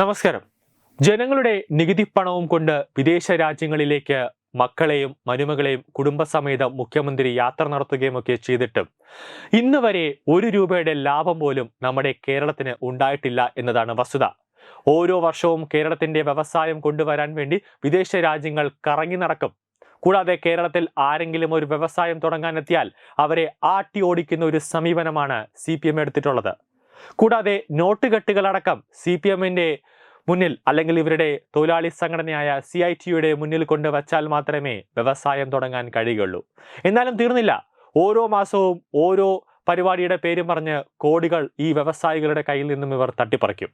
നമസ്കാരം. ജനങ്ങളുടെ നികുതി പണവും കൊണ്ട് വിദേശ രാജ്യങ്ങളിലേക്ക് മക്കളെയും മരുമകളെയും കുടുംബസമേതം മുഖ്യമന്ത്രി യാത്ര നടത്തുകയും ഒക്കെ ചെയ്തിട്ടും ഇന്ന് വരെ ഒരു രൂപയുടെ ലാഭം പോലും നമ്മുടെ കേരളത്തിന് ഉണ്ടായിട്ടില്ല എന്നതാണ് വസ്തുത. ഓരോ വർഷവും കേരളത്തിന്റെ വ്യവസായം കൊണ്ടുവരാൻ വേണ്ടി വിദേശ രാജ്യങ്ങൾ കറങ്ങി നടക്കും. കൂടാതെ കേരളത്തിൽ ആരെങ്കിലും ഒരു വ്യവസായം തുടങ്ങാനെത്തിയാൽ അവരെ ആട്ടി ഓടിക്കുന്ന ഒരു സമീപനമാണ് സി പി എം എടുത്തിട്ടുള്ളത്. കൂടാതെ നോട്ട് കെട്ടുകളടക്കം സി പി എമ്മിന്റെ മുന്നിൽ അല്ലെങ്കിൽ ഇവരുടെ തൊഴിലാളി സംഘടനയായ സി ഐ ടിയുടെ മുന്നിൽ കൊണ്ടുവച്ചാൽ മാത്രമേ വ്യവസായം തുടങ്ങാൻ കഴിയുകയുള്ളൂ. എന്നാലും തീർന്നില്ല. ഓരോ മാസവും ഓരോ പരിപാടിയുടെ പേരും പറഞ്ഞ് കോടികൾ ഈ വ്യവസായികളുടെ കയ്യിൽ നിന്നും ഇവർ തട്ടിപ്പറിക്കും.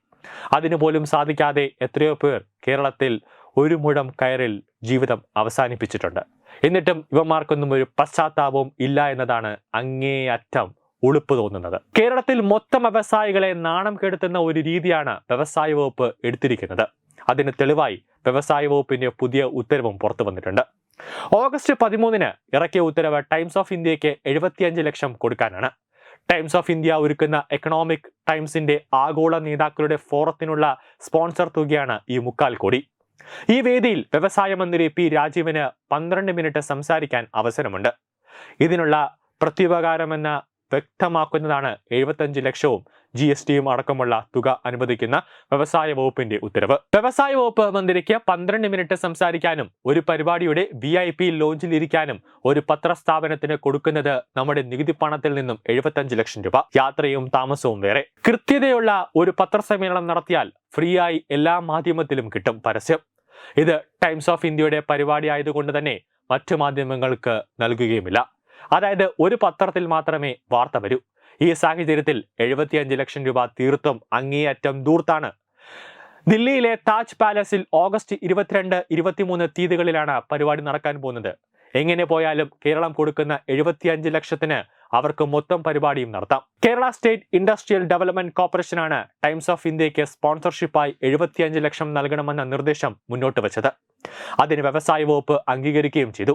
അതിനു പോലും സാധിക്കാതെ എത്രയോ പേർ കേരളത്തിൽ ഒരു മുഴം കയറിൽ ജീവിതം അവസാനിപ്പിച്ചിട്ടുണ്ട്. എന്നിട്ടും ഇവന്മാർക്കൊന്നും ഒരു പശ്ചാത്താപവും ഇല്ല എന്നതാണ് അങ്ങേയറ്റം ഉളുപ്പ് തോന്നുന്നത്. കേരളത്തിൽ മൊത്തം വ്യവസായികളെ നാണം കെടുത്തുന്ന ഒരു രീതിയാണ് വ്യവസായ വകുപ്പ് എടുത്തിരിക്കുന്നത്. അതിന് തെളിവായി വ്യവസായ വകുപ്പിന്റെ പുതിയ ഉത്തരവും പുറത്തു വന്നിട്ടുണ്ട്. ഓഗസ്റ്റ് പതിമൂന്നിന് ഇറക്കിയ ഉത്തരവ് ടൈംസ് ഓഫ് ഇന്ത്യയ്ക്ക് എഴുപത്തിയഞ്ച് ലക്ഷം കൊടുക്കാനാണ്. ടൈംസ് ഓഫ് ഇന്ത്യ ഒരുക്കുന്ന എക്കണോമിക് ടൈംസിന്റെ ആഗോള നേതാക്കളുടെ ഫോറത്തിനുള്ള സ്പോൺസർ തുകയാണ് ഈ മുക്കാൽ കോടി. ഈ വേദിയിൽ വ്യവസായ മന്ത്രി പി രാജീവിന് പന്ത്രണ്ട് മിനിറ്റ് സംസാരിക്കാൻ അവസരമുണ്ട്. ഇതിനുള്ള പ്രത്യുപകാരമെന്ന വ്യക്തമാക്കുന്നതാണ് എഴുപത്തഞ്ച് ലക്ഷവും ജി എസ് ടിയും അടക്കമുള്ള തുക അനുവദിക്കുന്ന വ്യവസായ വകുപ്പിന്റെ ഉത്തരവ്. വ്യവസായ വകുപ്പ് മന്ത്രിക്ക് പന്ത്രണ്ട് മിനിറ്റ് സംസാരിക്കാനും ഒരു പരിപാടിയുടെ വി ഐ പി ലോഞ്ചിൽ ഇരിക്കാനും ഒരു പത്രസ്ഥാപനത്തിന് കൊടുക്കുന്നത് നമ്മുടെ നികുതി പണത്തിൽ നിന്നും എഴുപത്തഞ്ച് ലക്ഷം രൂപ. യാത്രയും താമസവും വേറെ. കൃത്യതയുള്ള ഒരു പത്രസമ്മേളനം നടത്തിയാൽ ഫ്രീ ആയി എല്ലാ മാധ്യമത്തിലും കിട്ടും പരസ്യം. ഇത് ടൈംസ് ഓഫ് ഇന്ത്യയുടെ പരിപാടി ആയതുകൊണ്ട് തന്നെ മറ്റു മാധ്യമങ്ങൾക്ക് നൽകുകയുമില്ല. അതായത് ഒരു പത്രത്തിൽ മാത്രമേ വാർത്ത വരൂ. ഈ സാഹചര്യത്തിൽ എഴുപത്തിയഞ്ച് ലക്ഷം രൂപ തീർത്തും അങ്ങേയറ്റം ദൂർത്താണ് ദില്ലിയിലെ താജ് പാലസിൽ ഓഗസ്റ്റ് ഇരുപത്തിരണ്ട് ഇരുപത്തിമൂന്ന് തീയതികളിലാണ് പരിപാടി നടക്കാൻ പോകുന്നത്. എങ്ങനെ പോയാലും കേരളം കൊടുക്കുന്ന എഴുപത്തിയഞ്ച് ലക്ഷത്തിന് അവർക്ക് മൊത്തം പരിപാടിയും നടത്താം. കേരള സ്റ്റേറ്റ് ഇൻഡസ്ട്രിയൽ ഡെവലപ്മെന്റ് കോർപ്പറേഷനാണ് ടൈംസ് ഓഫ് ഇന്ത്യയ്ക്ക് സ്പോൺസർഷിപ്പായി എഴുപത്തിയഞ്ച് ലക്ഷം നൽകണമെന്ന നിർദ്ദേശം മുന്നോട്ട് വച്ചത്. അതിന് വ്യവസായ വകുപ്പ് അംഗീകരിക്കുകയും ചെയ്തു.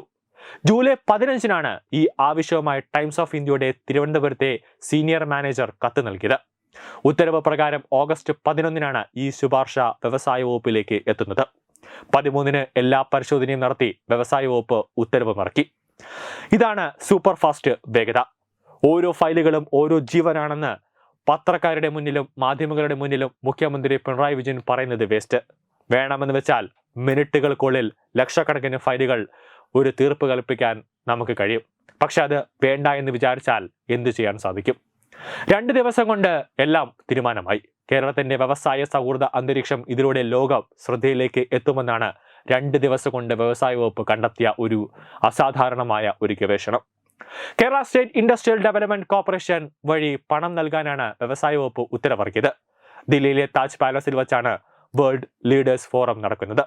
ജൂലൈ പതിനഞ്ചിനാണ് ഈ ആവശ്യവുമായി ടൈംസ് ഓഫ് ഇന്ത്യയുടെ തിരുവനന്തപുരത്തെ സീനിയർ മാനേജർ കത്ത് നൽകിയത്. ഉത്തരവ് പ്രകാരം ഓഗസ്റ്റ് പതിനൊന്നിനാണ് ഈ ശുപാർശ വ്യവസായ വകുപ്പിലേക്ക് എത്തുന്നത്. പതിമൂന്നിന് എല്ലാ പരിശോധനയും നടത്തി വ്യവസായ വകുപ്പ് ഉത്തരവ് ഇറക്കി ഇതാണ് സൂപ്പർ ഫാസ്റ്റ് വേഗത. ഓരോ ഫയലുകളും ഓരോ ജീവനാണെന്ന് പത്രക്കാരുടെ മുന്നിലും മാധ്യമങ്ങളുടെ മുന്നിലും മുഖ്യമന്ത്രി പിണറായി വിജയൻ പറയുന്നത് വേസ്റ്റ്. വേണമെന്ന് വെച്ചാൽ മിനിറ്റുകൾക്കുള്ളിൽ ലക്ഷക്കണക്കിന് ഫയലുകൾ ഒരു തീർപ്പ് കൽപ്പിക്കാൻ നമുക്ക് കഴിയും. പക്ഷെ അത് വേണ്ട എന്ന് വിചാരിച്ചാൽ എന്തു ചെയ്യാൻ സാധിക്കും? രണ്ട് ദിവസം കൊണ്ട് എല്ലാം തീരുമാനമായി. കേരളത്തിന്റെ വ്യവസായ സൗഹൃദ അന്തരീക്ഷം ഇതിലൂടെ ലോകം ശ്രദ്ധയിലേക്ക് എത്തുമെന്നാണ് രണ്ട് ദിവസം കൊണ്ട് വ്യവസായ വകുപ്പ് കണ്ടെത്തിയ ഒരു അസാധാരണമായ ഒരു ഗവേഷണം. Kerala state industrial development corporation വഴി പണം നൽകാനാണ് വ്യവസായ വകുപ്പ് ഉത്തരവിറക്കിയത്. ദില്ലിയിലെ താജ് പാലസിൽ വെച്ചാണ് വേൾഡ് ലീഡേഴ്സ് ഫോറം നടക്കുന്നത്.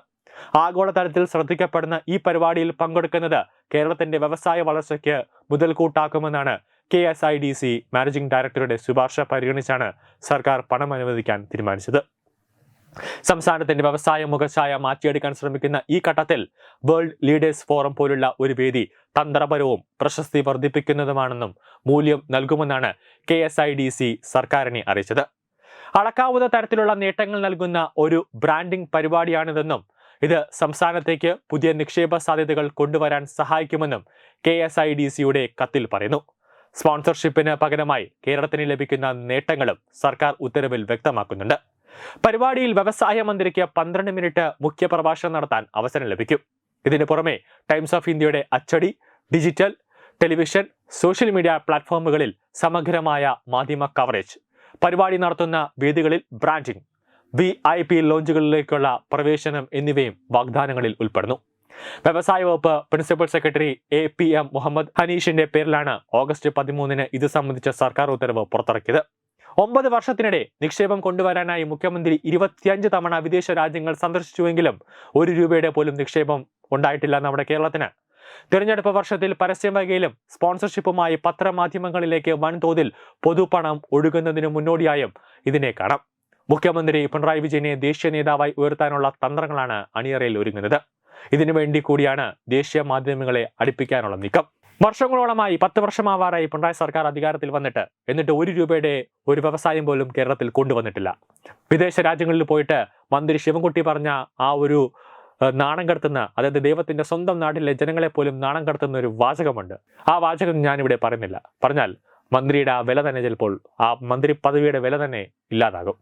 ആഗോളതലത്തിൽ ശ്രദ്ധിക്കപ്പെടുന്ന ഈ പരിപാടിയിൽ പങ്കെടുക്കുന്നത് കേരളത്തിന്റെ വ്യവസായ വളർച്ചയ്ക്ക് മുതൽക്കൂട്ടാക്കുമെന്നാണ് K S I D C managing ഡയറക്ടറുടെ ശുപാർശ പരിഗണിച്ചാണ് സർക്കാർ പണം അനുവദിക്കാൻ തീരുമാനിച്ചത്. സംസ്ഥാനത്തിന്റെ വ്യവസായ മുഖച്ഛായ മാറ്റിയെടുക്കാൻ ശ്രമിക്കുന്ന ഈ ഘട്ടത്തിൽ വേൾഡ് ലീഡേഴ്സ് ഫോറം പോലുള്ള ഒരു വേദി തന്ത്രപരവും പ്രശസ്തി വർദ്ധിപ്പിക്കുന്നതുമാണെന്നും മൂല്യം നൽകുമെന്നാണ് K S I D C സർക്കാരിനെ അറിയിച്ചത്. അളക്കാവുന്ന തരത്തിലുള്ള നേട്ടങ്ങൾ നൽകുന്ന ഒരു ബ്രാൻഡിംഗ് പരിപാടിയാണിതെന്നും ഇത് സംസ്ഥാനത്തേക്ക് പുതിയ നിക്ഷേപ സാധ്യതകൾ കൊണ്ടുവരാൻ സഹായിക്കുമെന്നും കെ എസ് ഐ ഡി സിയുടെ കത്തിൽ പറയുന്നു. സ്പോൺസർഷിപ്പിന് പകരമായി കേരളത്തിന് ലഭിക്കുന്ന നേട്ടങ്ങളും സർക്കാർ ഉത്തരവിൽ വ്യക്തമാക്കുന്നുണ്ട്. പരിപാടിയിൽ വ്യവസായ മന്ത്രിക്ക് പന്ത്രണ്ട് മിനിറ്റ് മുഖ്യ പ്രഭാഷണം നടത്താൻ അവസരം ലഭിക്കും. ഇതിനു പുറമെ ടൈംസ് ഓഫ് ഇന്ത്യയുടെ അച്ചടി ഡിജിറ്റൽ ടെലിവിഷൻ സോഷ്യൽ മീഡിയ പ്ലാറ്റ്ഫോമുകളിൽ സമഗ്രമായ മാധ്യമ കവറേജ്. പരിപാടി നടത്തുന്ന വേദികളിൽ ബ്രാൻഡിംഗ് വി ഐ പി ലോഞ്ചുകളിലേക്കുള്ള പ്രവേശനം എന്നിവയും വാഗ്ദാനങ്ങളിൽ ഉൾപ്പെടുന്നു. വ്യവസായ വകുപ്പ് principal secretary A P M Muhammad ഹനീഷിന്റെ പേരിലാണ് ഓഗസ്റ്റ് പതിമൂന്നിന് ഇത് സംബന്ധിച്ച സർക്കാർ ഉത്തരവ് പുറത്തിറക്കിയത്. ഒമ്പത് വർഷത്തിനിടെ നിക്ഷേപം കൊണ്ടുവരാനായി മുഖ്യമന്ത്രി ഇരുപത്തിയഞ്ച് തവണ വിദേശ രാജ്യങ്ങൾ സന്ദർശിച്ചുവെങ്കിലും ഒരു രൂപയുടെ പോലും നിക്ഷേപം ഉണ്ടായിട്ടില്ല നമ്മുടെ കേരളത്തിന്. തിരഞ്ഞെടുപ്പ് വർഷത്തിൽ പരസ്യം വകയിലും സ്പോൺസർഷിപ്പുമായി പത്രമാധ്യമങ്ങളിലേക്ക് വൻതോതിൽ പൊതുപണം ഒഴുകുന്നതിന് മുന്നോടിയായും ഇതിനെ കാണാം. മുഖ്യമന്ത്രി പിണറായി വിജയനെ ദേശീയ നേതാവായി ഉയർത്താനുള്ള തന്ത്രങ്ങളാണ് അണിയറയിൽ ഒരുങ്ങുന്നത്. ഇതിനുവേണ്ടി കൂടിയാണ് ദേശീയ മാധ്യമങ്ങളെ അടുപ്പിക്കാനുള്ള നീക്കം. വർഷങ്ങളോളമായി പത്ത് വർഷമാവാറായി പിണറായി സർക്കാർ അധികാരത്തിൽ വന്നിട്ട് എന്നിട്ട് ഒരു രൂപയുടെ ഒരു വ്യവസായം പോലും കേരളത്തിൽ കൊണ്ടുവന്നിട്ടില്ല. വിദേശ രാജ്യങ്ങളിൽ പോയിട്ട് മന്ത്രി ശിവൻകുട്ടി പറഞ്ഞ ആ ഒരു നാണം കടത്തുന്ന അതായത് ദൈവത്തിന്റെ സ്വന്തം നാട്ടിലെ ജനങ്ങളെ പോലും നാണം കടത്തുന്ന ഒരു വാചകമുണ്ട്. ആ വാചകം ഞാനിവിടെ പറയുന്നില്ല. പറഞ്ഞാൽ മന്ത്രിയുടെ ആ വില തന്നെ ചിലപ്പോൾ ആ മന്ത്രി പദവിയുടെ വില തന്നെ ഇല്ലാതാകും.